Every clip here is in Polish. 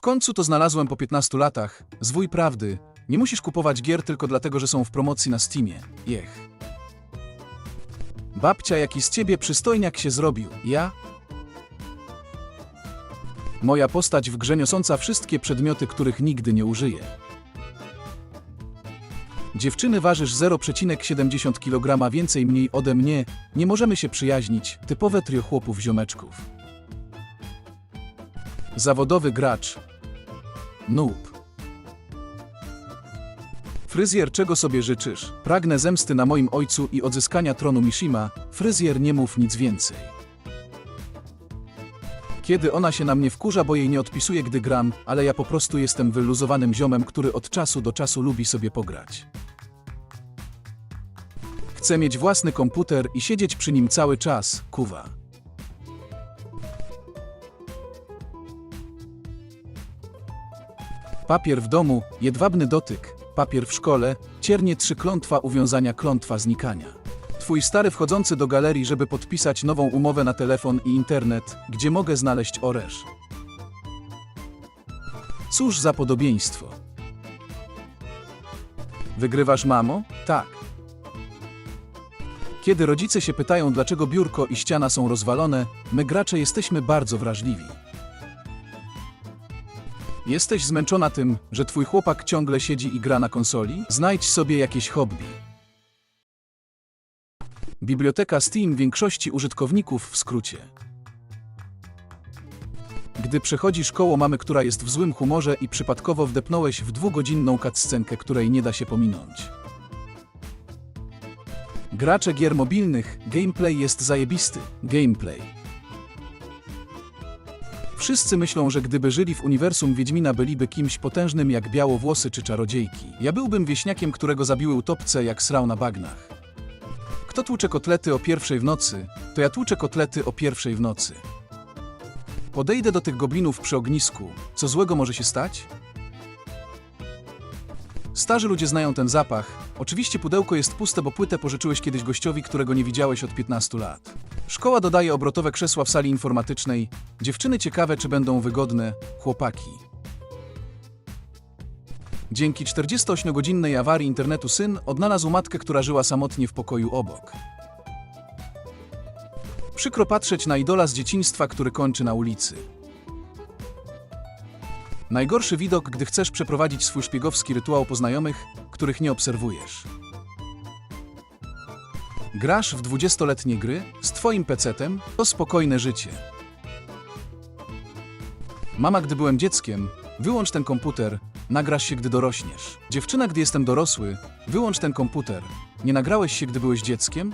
W końcu to znalazłem po 15 latach. Zwój prawdy. Nie musisz kupować gier tylko dlatego, że są w promocji na Steamie. Jech. Babcia, jaki z ciebie przystojniak się zrobił. Ja? Moja postać w grze niosąca wszystkie przedmioty, których nigdy nie użyję. Dziewczyny ważysz 0,70 kg więcej mniej ode mnie, nie możemy się przyjaźnić, typowe trio chłopów ziomeczków. Zawodowy gracz. Noob. Fryzjer, czego sobie życzysz? Pragnę zemsty na moim ojcu i odzyskania tronu Mishima. Fryzjer, nie mów nic więcej. Kiedy ona się na mnie wkurza, bo jej nie odpisuje, gdy gram, ale ja po prostu jestem wyluzowanym ziomem, który od czasu do czasu lubi sobie pograć. Chcę mieć własny komputer i siedzieć przy nim cały czas, kuwa. Papier w domu, jedwabny dotyk, papier w szkole, ciernie trzy klątwa uwiązania klątwa znikania. Twój stary wchodzący do galerii, żeby podpisać nową umowę na telefon i internet, gdzie mogę znaleźć oresz. Cóż za podobieństwo. Wygrywasz, mamo? Tak. Kiedy rodzice się pytają, dlaczego biurko i ściana są rozwalone, my gracze jesteśmy bardzo wrażliwi. Jesteś zmęczona tym, że twój chłopak ciągle siedzi i gra na konsoli? Znajdź sobie jakieś hobby. Biblioteka Steam większości użytkowników w skrócie. Gdy przechodzisz koło mamy, która jest w złym humorze i przypadkowo wdepnąłeś w dwugodzinną cutscenkę, której nie da się pominąć. Gracze gier mobilnych, gameplay jest zajebisty. Gameplay. Wszyscy myślą, że gdyby żyli w uniwersum Wiedźmina byliby kimś potężnym jak białowłosy czy czarodziejki. Ja byłbym wieśniakiem, którego zabiły utopce jak srał na bagnach. Kto tłucze kotlety o pierwszej w nocy, to ja tłuczę kotlety o pierwszej w nocy. Podejdę do tych goblinów przy ognisku. Co złego może się stać? Starzy ludzie znają ten zapach. Oczywiście pudełko jest puste, bo płytę pożyczyłeś kiedyś gościowi, którego nie widziałeś od 15 lat. Szkoła dodaje obrotowe krzesła w sali informatycznej. Dziewczyny ciekawe, czy będą wygodne. Chłopaki. Dzięki 48-godzinnej awarii internetu syn odnalazł matkę, która żyła samotnie w pokoju obok. Przykro patrzeć na idola z dzieciństwa, który kończy na ulicy. Najgorszy widok, gdy chcesz przeprowadzić swój szpiegowski rytuał po znajomych, których nie obserwujesz. Grasz w 20-letnie gry z twoim pecetem, to spokojne życie. Mama, gdy byłem dzieckiem, wyłącz ten komputer, nagrasz się, gdy dorośniesz. Dziewczyna, gdy jestem dorosły, wyłącz ten komputer. Nie nagrałeś się, gdy byłeś dzieckiem?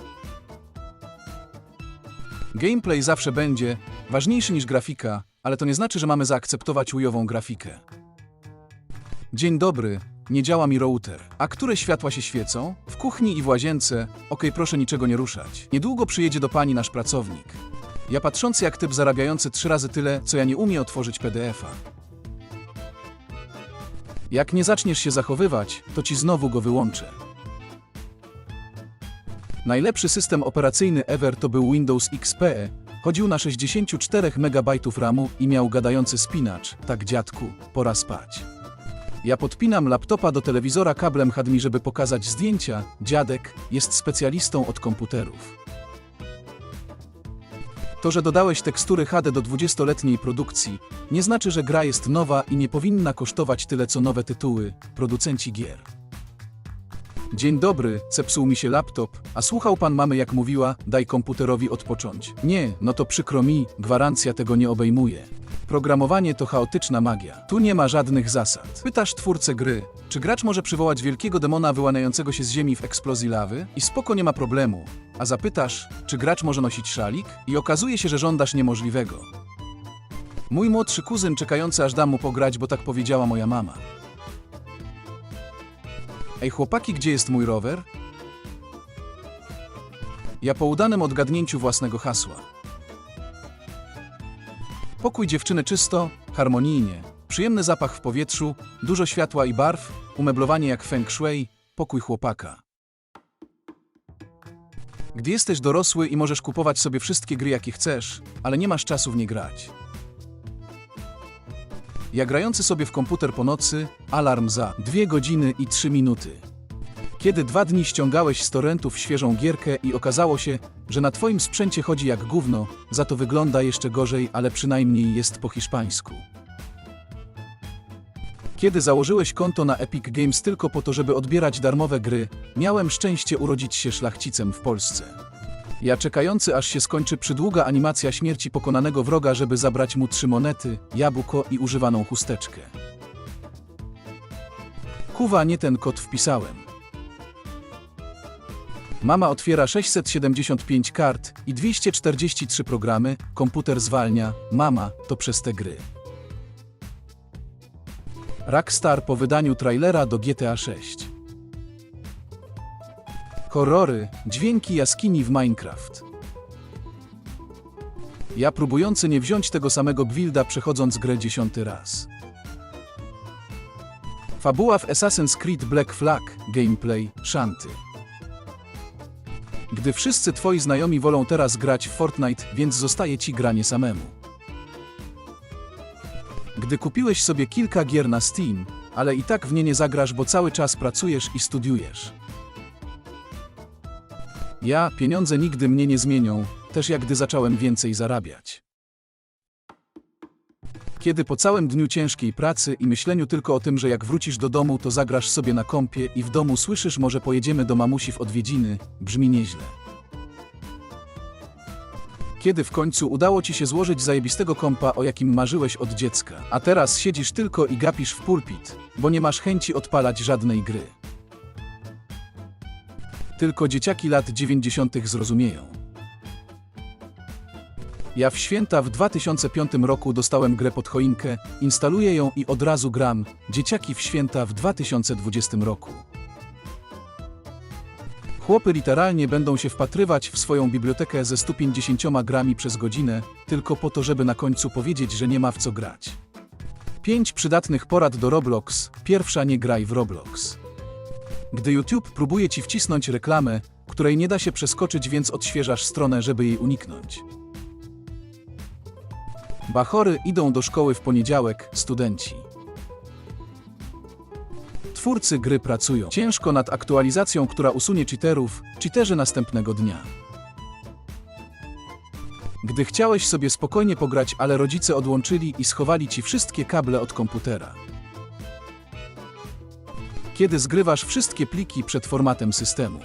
Gameplay zawsze będzie ważniejszy niż grafika, ale to nie znaczy, że mamy zaakceptować ujową grafikę. Dzień dobry, nie działa mi router. A które światła się świecą? W kuchni i w łazience. Okej, proszę niczego nie ruszać. Niedługo przyjedzie do pani nasz pracownik. Ja patrzący jak typ zarabiający trzy razy tyle, co ja nie umie otworzyć PDF-a. Jak nie zaczniesz się zachowywać, to ci znowu go wyłączę. Najlepszy system operacyjny ever to był Windows XP. Chodził na 64 MB RAMu i miał gadający spinacz. Tak dziadku, pora spać. Ja podpinam laptopa do telewizora kablem HDMI, żeby pokazać zdjęcia. Dziadek jest specjalistą od komputerów. To, że dodałeś tekstury HD do 20-letniej produkcji, nie znaczy, że gra jest nowa i nie powinna kosztować tyle co nowe tytuły, producenci gier. Dzień dobry, zepsuł mi się laptop, a słuchał pan mamy jak mówiła, daj komputerowi odpocząć. Nie, no to przykro mi, gwarancja tego nie obejmuje. Programowanie to chaotyczna magia. Tu nie ma żadnych zasad. Pytasz twórcę gry, czy gracz może przywołać wielkiego demona wyłaniającego się z ziemi w eksplozji lawy? I spoko nie ma problemu. A zapytasz, czy gracz może nosić szalik? I okazuje się, że żądasz niemożliwego. Mój młodszy kuzyn czekający aż dam mu pograć, bo tak powiedziała moja mama. Ej chłopaki, gdzie jest mój rower? Ja po udanym odgadnięciu własnego hasła. Pokój dziewczyny czysto, harmonijnie, przyjemny zapach w powietrzu, dużo światła i barw, umeblowanie jak feng shui, pokój chłopaka. Gdy jesteś dorosły i możesz kupować sobie wszystkie gry jakie chcesz, ale nie masz czasu w nie grać. Ja grający sobie w komputer po nocy, alarm za 2 godziny i 3 minuty. Kiedy dwa dni ściągałeś z torrentów świeżą gierkę i okazało się, że na twoim sprzęcie chodzi jak gówno, za to wygląda jeszcze gorzej, ale przynajmniej jest po hiszpańsku. Kiedy założyłeś konto na Epic Games tylko po to, żeby odbierać darmowe gry, miałem szczęście urodzić się szlachcicem w Polsce. Ja czekający aż się skończy przydługa animacja śmierci pokonanego wroga, żeby zabrać mu trzy monety, jabłko i używaną chusteczkę. Kuwa, nie ten kod wpisałem. Mama otwiera 675 kart i 243 programy, komputer zwalnia, mama, to przez te gry. Rockstar po wydaniu trailera do GTA 6. Horrory, dźwięki jaskini w Minecraft. Ja próbujący nie wziąć tego samego builda przechodząc grę dziesiąty raz. Fabuła w Assassin's Creed Black Flag, gameplay, szanty. Gdy wszyscy twoi znajomi wolą teraz grać w Fortnite, więc zostaje ci granie samemu. Gdy kupiłeś sobie kilka gier na Steam, ale i tak w nie nie zagrasz, bo cały czas pracujesz i studiujesz. Ja, pieniądze nigdy mnie nie zmienią, też jak gdy zacząłem więcej zarabiać. Kiedy po całym dniu ciężkiej pracy i myśleniu tylko o tym, że jak wrócisz do domu, to zagrasz sobie na kąpie i w domu słyszysz, może pojedziemy do mamusi w odwiedziny, brzmi nieźle. Kiedy w końcu udało ci się złożyć zajebistego kompa, o jakim marzyłeś od dziecka, a teraz siedzisz tylko i gapisz w pulpit, bo nie masz chęci odpalać żadnej gry. Tylko dzieciaki lat 90. zrozumieją. Ja w święta w 2005 roku dostałem grę pod choinkę, instaluję ją i od razu gram. Dzieciaki w święta w 2020 roku. Chłopy literalnie będą się wpatrywać w swoją bibliotekę ze 150 grami przez godzinę, tylko po to, żeby na końcu powiedzieć, że nie ma w co grać. 5 przydatnych porad do Roblox. Pierwsza nie graj w Roblox. Gdy YouTube próbuje ci wcisnąć reklamę, której nie da się przeskoczyć, więc odświeżasz stronę, żeby jej uniknąć. Bachory idą do szkoły w poniedziałek, studenci. Twórcy gry pracują ciężko nad aktualizacją, która usunie cheaterów, cheaterzy następnego dnia. Gdy chciałeś sobie spokojnie pograć, ale rodzice odłączyli i schowali ci wszystkie kable od komputera. Kiedy zgrywasz wszystkie pliki przed formatem systemu.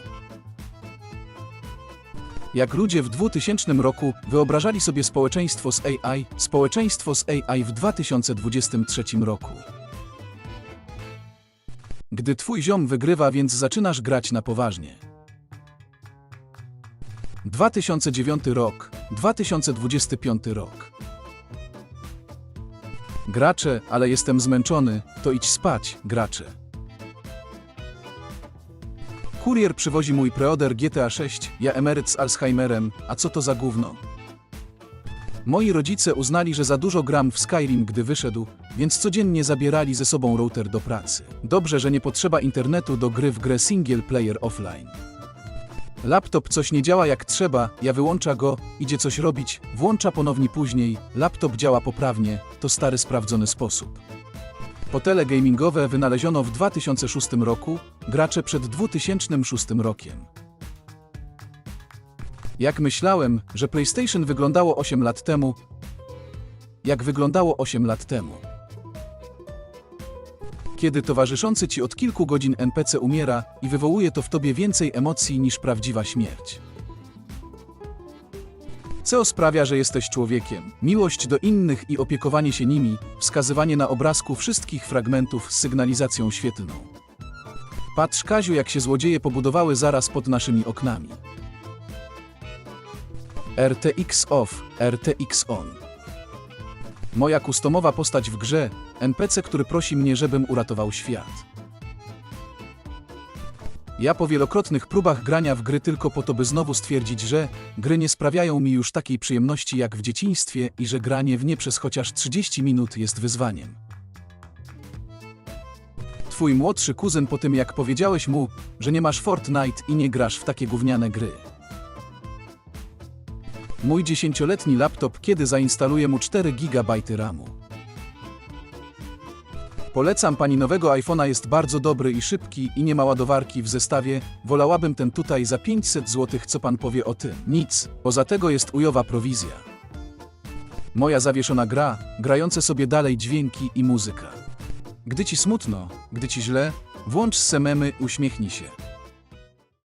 Jak ludzie w 2000 roku wyobrażali sobie społeczeństwo z AI, społeczeństwo z AI w 2023 roku. Gdy twój ziom wygrywa, więc zaczynasz grać na poważnie. 2009 rok, 2025 rok. Gracze, ale jestem zmęczony, to idź spać, gracze. Kurier przywozi mój preorder GTA 6, ja emeryt z Alzheimerem, a co to za gówno? Moi rodzice uznali, że za dużo gram w Skyrim, gdy wyszedł, więc codziennie zabierali ze sobą router do pracy. Dobrze, że nie potrzeba internetu do gry w grę single player offline. Laptop coś nie działa jak trzeba, ja wyłącza go, idzie coś robić, włącza ponownie później, laptop działa poprawnie, to stary sprawdzony sposób. Fotele gamingowe wynaleziono w 2006 roku, gracze przed 2006 rokiem. Jak myślałem, że PlayStation wyglądało 8 lat temu, jak wyglądało 8 lat temu. Kiedy towarzyszący ci od kilku godzin NPC umiera i wywołuje to w tobie więcej emocji niż prawdziwa śmierć. Co sprawia, że jesteś człowiekiem? Miłość do innych i opiekowanie się nimi, wskazywanie na obrazku wszystkich fragmentów z sygnalizacją świetlną. Patrz, Kaziu, jak się złodzieje pobudowały zaraz pod naszymi oknami. RTX off, RTX on. Moja kustomowa postać w grze, NPC, który prosi mnie, żebym uratował świat. Ja po wielokrotnych próbach grania w gry tylko po to, by znowu stwierdzić, że gry nie sprawiają mi już takiej przyjemności jak w dzieciństwie i że granie w nie przez chociaż 30 minut jest wyzwaniem. Twój młodszy kuzyn po tym jak powiedziałeś mu, że nie masz Fortnite i nie grasz w takie gówniane gry. Mój dziesięcioletni laptop kiedy zainstaluję mu 4 GB RAMu. Polecam pani nowego iPhone'a jest bardzo dobry i szybki i nie ma ładowarki w zestawie. Wolałabym ten tutaj za 500 zł, co pan powie o tym? Nic, poza tego jest ujowa prowizja. Moja zawieszona gra, grające sobie dalej dźwięki i muzyka. Gdy ci smutno, gdy ci źle, włącz sememy, uśmiechnij się.